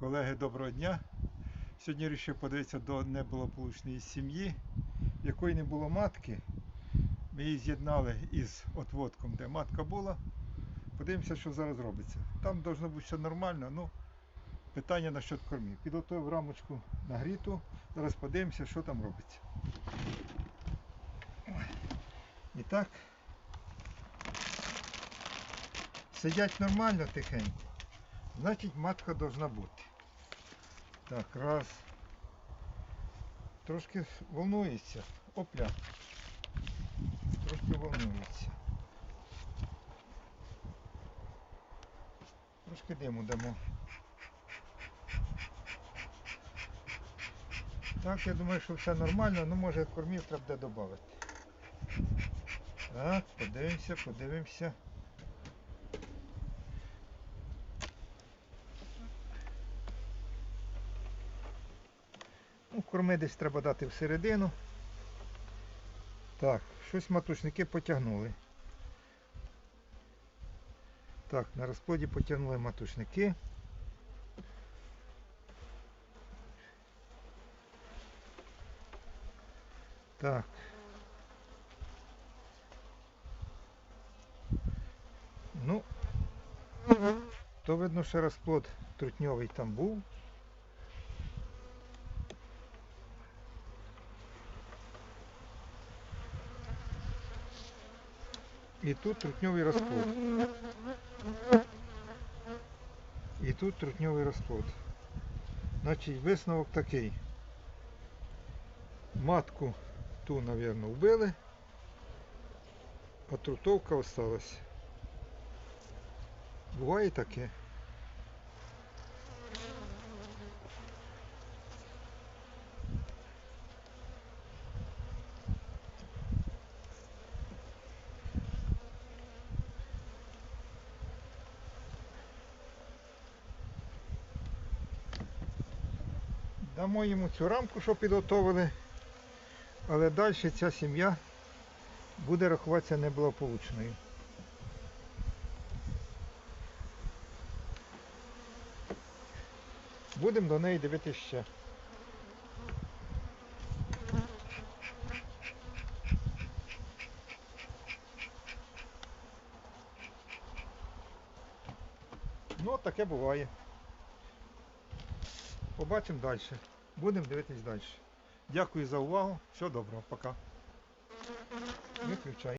Колеги, доброго дня. Сьогодні вирішив подивитися до неблагополучної сім'ї, якої не було матки. Ми її з'єднали із отводком, де матка була. Подивимося, що зараз робиться. Там должно бути все нормально, ну питання насчет кормів. Підготував рамочку нагріту. Зараз подивимося, що там робиться. І так. Сидять нормально тихенько. Значить матка должна бути. Так, раз. Трошки волнується. Опля. Трошки волнується. Трошки диму дамо. Так, я думаю, що все нормально, ну може кормів треба додати. Так, подивимося, подивимося. Корми десь треба дати всередину. Так, щось матушники потягнули. Так, на розплоді потягнули матушники. Так. Ну, то видно, що розплод трутньовий там був. І тут трутньовий розплод. І тут трутньовий розплод. Значить, висновок такий. Матку ту, мабуть, вбили, а трутовка осталась. Буває таке. Дамо йому цю рамку, що підготовили, але далі ця сім'я буде рахуватися неблагополучною. Будемо до неї дивитися ще. Ну, таке буває. Побачимо далі. Будемо дивитись далі. Дякую за увагу. Всього доброго. Пока. Виключай.